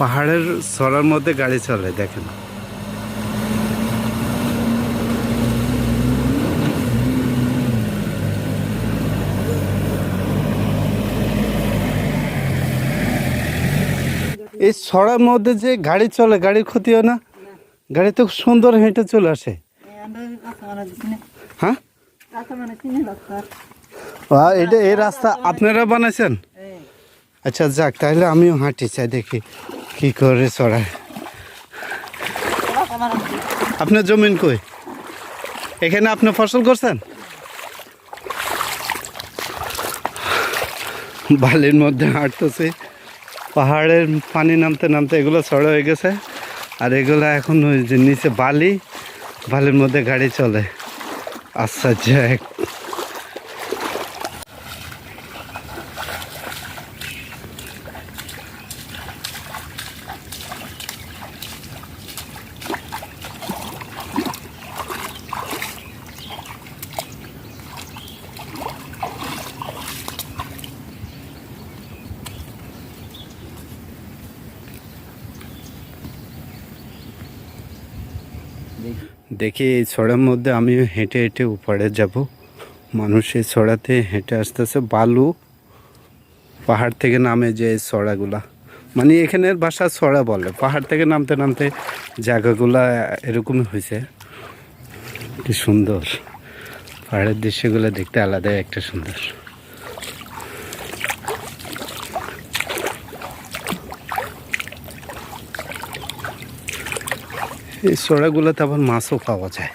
পাহাড়ের সরার মধ্যে গাড়ি চলে দেখেন। এই সরার মধ্যে যে গাড়ি চলে গাড়ির ক্ষতি হয় না? গাড়ি তো সুন্দর হেঁটে চলে আসে। হ্যাঁ? এটা এই রাস্তা আপনারা বানাইছেন? আচ্ছা যাক তাহলে আমিও হাঁটি চাই দেখি। কি করে চড়ায়? আপনার জমিন কই? এখানে আপনি ফসল করছেন? বালির মধ্যে হাঁটতেছি। পাহাড়ের পানি নামতে নামতে এগুলো ছড়া হয়ে গেছে। আর এগুলো এখন ওই যে নিচে বালি, বালির মধ্যে গাড়ি চলে। আচ্ছা যাক। দেখি এই ছড়ার মধ্যে আমি হেঁটে হেঁটে উপরে যাব। মানুষ এই ছড়াতে হেঁটে আসতে আসতেছে। বালু পাহাড় থেকে নামে যে ছড়াগুলা। মানে এখানের ভাষা ছড়া বলে। পাহাড় থেকে নামতে নামতে জায়গাগুলা এরকমই হয়েছে। কি সুন্দর। পাহাড়ের দৃশ্যগুলো দেখতে আলাদাই একটা সুন্দর। এই সড়াগুলোতে আবার মাছও পাওয়া যায়।